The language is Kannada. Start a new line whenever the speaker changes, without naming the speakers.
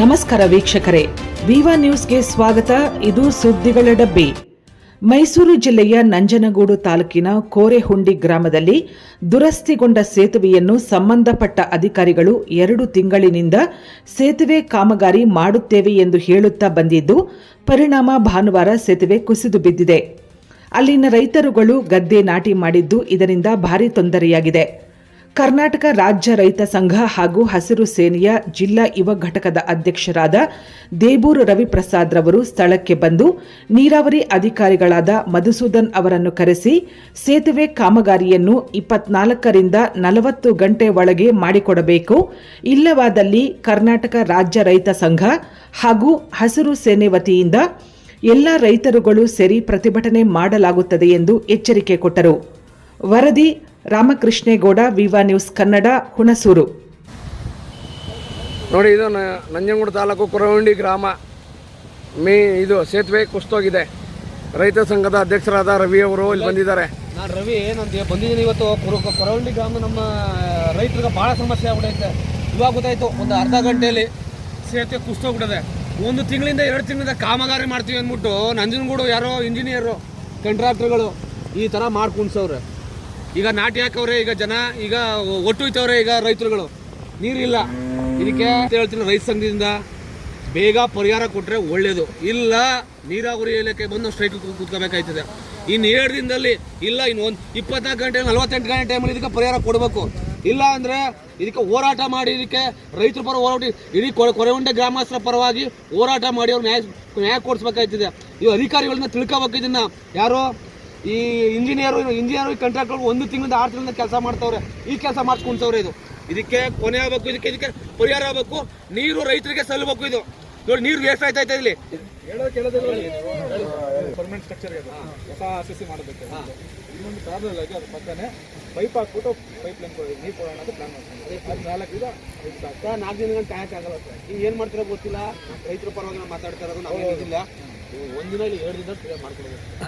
ನಮಸ್ಕಾರ ವೀಕ್ಷಕರೇ. ವಿವಾ ನ್ಯೂಸ್ಗೆ ಸ್ವಾಗತ. ಇದು ಸುದ್ದಿಗಳ ಡಬ್ಬಿ. ಮೈಸೂರು ಜಿಲ್ಲೆಯ ನಂಜನಗೂಡು ತಾಲೂಕಿನ ಕೋರೆಹುಂಡಿ ಗ್ರಾಮದಲ್ಲಿ ದುರಸ್ತಿಗೊಂಡ ಸೇತುವೆಯನ್ನು ಸಂಬಂಧಪಟ್ಟ ಅಧಿಕಾರಿಗಳು ಎರಡು ತಿಂಗಳಿನಿಂದ ಸೇತುವೆ ಕಾಮಗಾರಿ ಮಾಡುತ್ತೇವೆ ಎಂದು ಹೇಳುತ್ತಾ ಬಂದಿದ್ದು, ಪರಿಣಾಮ ಭಾನುವಾರ ಸೇತುವೆ ಕುಸಿದು ಬಿದ್ದಿದೆ. ಅಲ್ಲಿನ ರೈತರುಗಳು ಗದ್ದೆ ನಾಟಿ ಮಾಡಿದ್ದು ಇದರಿಂದ ಭಾರಿ ತೊಂದರೆಯಾಗಿದೆ. ಕರ್ನಾಟಕ ರಾಜ್ಯ ರೈತ ಸಂಘ ಹಾಗೂ ಹಸಿರು ಸೇನೆಯ ಜಿಲ್ಲಾ ಯುವ ಘಟಕದ ಅಧ್ಯಕ್ಷರಾದ ದೇಬೂರು ರವಿಪ್ರಸಾದ್ ರವರು ಸ್ಥಳಕ್ಕೆ ಬಂದು ನೀರಾವರಿ ಅಧಿಕಾರಿಗಳಾದ ಮಧುಸೂದನ್ ಅವರನ್ನು ಕರೆಸಿ ಸೇತುವೆ ಕಾಮಗಾರಿಯನ್ನು ಇಪ್ಪತ್ನಾಲ್ಕರಿಂದ ನಲವತ್ತು ಗಂಟೆ ಒಳಗೆ ಮಾಡಿಕೊಡಬೇಕು. ಇಲ್ಲವಾದಲ್ಲಿ ಕರ್ನಾಟಕ ರಾಜ್ಯ ರೈತ ಸಂಘ ಹಾಗೂ ಹಸಿರು ಸೇನೆ ವತಿಯಿಂದ ಎಲ್ಲ ರೈತರುಗಳು ಸೇರಿ ಪ್ರತಿಭಟನೆ ಮಾಡಲಾಗುತ್ತದೆ ಎಂದು ಎಚ್ಚರಿಕೆ ಕೊಟ್ಟರು. ವರದಿ ರಾಮಕೃಷ್ಣೇಗೌಡ ವಿವಾ ನ್ಯೂಸ್ ಕನ್ನಡ ಹುಣಸೂರು.
ನೋಡಿ ಇದು ನ- ನಂಜನಗೂಡು ತಾಲೂಕು ಕುರವಂಡಿ ಗ್ರಾಮ. ಮೇ ಇದು ಸೇತುವೆ ಕುಸ್ತೋಗಿದೆ ರೈತ ಸಂಘದ ಅಧ್ಯಕ್ಷರಾದ ರವಿ ಅವರು ಇಲ್ಲಿ ಬಂದಿದ್ದಾರೆ.
ನಾನು ರವಿ ನಾನು ಬಂದಿದ್ದೀನಿ ಇವತ್ತು ಕುರು ಕೊರವಂಡಿ ಗ್ರಾಮ ನಮ್ಮ ರೈತರಿಗೆ ಭಾಳ ಸಮಸ್ಯೆ ಆಗ್ಬಿಟ್ಟೈತೆ ಇವಾಗ ಗೊತ್ತಾಯ್ತು ಒಂದು ಅರ್ಧ ಗಂಟೆಯಲ್ಲಿ ಸೇತುವೆ ಕುಸ್ತೋಗ್ಬಿಟ್ಟಿದೆ ಒಂದು ತಿಂಗಳಿಂದ ಎರಡು ತಿಂಗಳಿಂದ ಕಾಮಗಾರಿ ಮಾಡ್ತೀವಿ ಅಂದ್ಬಿಟ್ಟು ನಂಜನಗೂಡು ಯಾರೋ ಇಂಜಿನಿಯರು ಕಂಟ್ರಾಕ್ಟ್ರ್ಗಳು ಈ ಥರ ಮಾಡ್ಕೊಂಡ್ಸವ್ರೆ. ಕುಣ್ಸವ್ರೆ ಈಗ ನಾಟಿ ಹಾಕವ್ರೆ, ಈಗ ಜನ, ಈಗ ಒಟ್ಟು ಒಟ್ಟುಯ್ತವ್ರೆ ಈಗ ರೈತರುಗಳು. ನೀರಿಲ್ಲ. ಇದಕ್ಕೆ ಹೇಳ್ತೀನಿ ರೈತ ಸಂಘದಿಂದ. ಬೇಗ ಪರಿಹಾರ ಕೊಟ್ಟರೆ ಒಳ್ಳೆಯದು ಇಲ್ಲ, ನೀರಾವರಿ ಇಲಾಖೆ ಬಂದು ಸ್ಟ್ರೈಕ್ ಕೂತ್ಕೋಬೇಕಾಯ್ತದೆ. ಇನ್ನು ಎರಡು ದಿನದಲ್ಲಿ, ಇಲ್ಲ, ಇನ್ನು ಒಂದು ಇಪ್ಪತ್ನಾಲ್ಕು ಗಂಟೆ, ನಲ್ವತ್ತೆಂಟು ಗಂಟೆ ಟೈಮಲ್ಲಿ ಇದಕ್ಕೆ ಪರಿಹಾರ ಕೊಡಬೇಕು. ಇಲ್ಲ ಅಂದರೆ ಇದಕ್ಕೆ ಹೋರಾಟ ಮಾಡಿ, ಇದಕ್ಕೆ ರೈತರ ಪರ ಹೋರಾಟ ಇಡೀ ಕೊರವಂಡೆ ಗ್ರಾಮಸ್ಥರ ಪರವಾಗಿ ಹೋರಾಟ ಮಾಡಿ ಅವ್ರು ನ್ಯಾಯ ನ್ಯಾಯ ಕೊಡಿಸ್ಬೇಕಾಯ್ತದೆ. ಈ ಅಧಿಕಾರಿಗಳನ್ನ ತಿಳ್ಕೊಬೇಕು ಇದನ್ನ. ಯಾರು? ಈ ಇಂಜಿನಿಯರು ಇಂಜಿನಿಯರ್ ಕಾಂಟ್ರಾಕ್ಟರ್ ಒಂದು ತಿಂಗಳಿಂದ ಆರು ತಿಂಗಳಿಂದ ಕೆಲಸ ಮಾಡ್ತಾವ್ರೆ. ಈ ಕೆಲಸ ಮಾಡಿಸ್ಕೊಂತವ್ರೆ ಇದು. ಇದಕ್ಕೆ ಕೊನೆ ಆಗಬೇಕು ಇದಕ್ಕೆ ಇದಕ್ಕೆ ಪರಿಹಾರ ಆಗಬೇಕು. ನೀರು ರೈತರಿಗೆ ಸಲ್ಲಬೇಕು ಇದು. ನೋಡಿ ನೀರು ವೇಸ್ಟ್ ಆಯ್ತಾ ಇದೆ ಇಲ್ಲಿ?
ಪರ್ಮನೆಂಟ್ ಸ್ಟ್ರಕ್ಚರ್ ಹೊಸ ಆರ್ ಸಿ ಸಿ ಮಾಡಬೇಕು ಇನ್ನೊಂದು ಪ್ಯಾರಲ್ ಆಗಿ ಅದ್ರ ಪಕ್ಕನೆ. ಪೈಪ್ ಹಾಕ್ಬಿಟ್ಟು ಪೈಪ್ ಲೈನ್ ನೀರು ಕೊಡೋಣ ಅಂತ ಪ್ಲಾನ್ ಮಾಡ್ತೀವಿ ಅದು ನಾಲ್ಕರಿಂದ ಐದು ಸಾಕು.
ಅಕ್ಕ ನಾಲ್ಕು ದಿನ ಗಂಟೆ ಆಗಲ್ಲ ಸರ್ ನೀವು ಏನು ಮಾಡ್ತೀರೋ ಗೊತ್ತಿಲ್ಲ. ರೈತರ ಪರವಾಗಿ ಮಾತಾಡ್ತಾರೆ ಮಾತಾಡ್ತಾ ಇರೋದು ನಾವು ಒಂದಿನ ಇಲ್ಲಿ ಎರಡು ದಿನ ಮಾಡ್ಕೊಡ್ಬೇಕು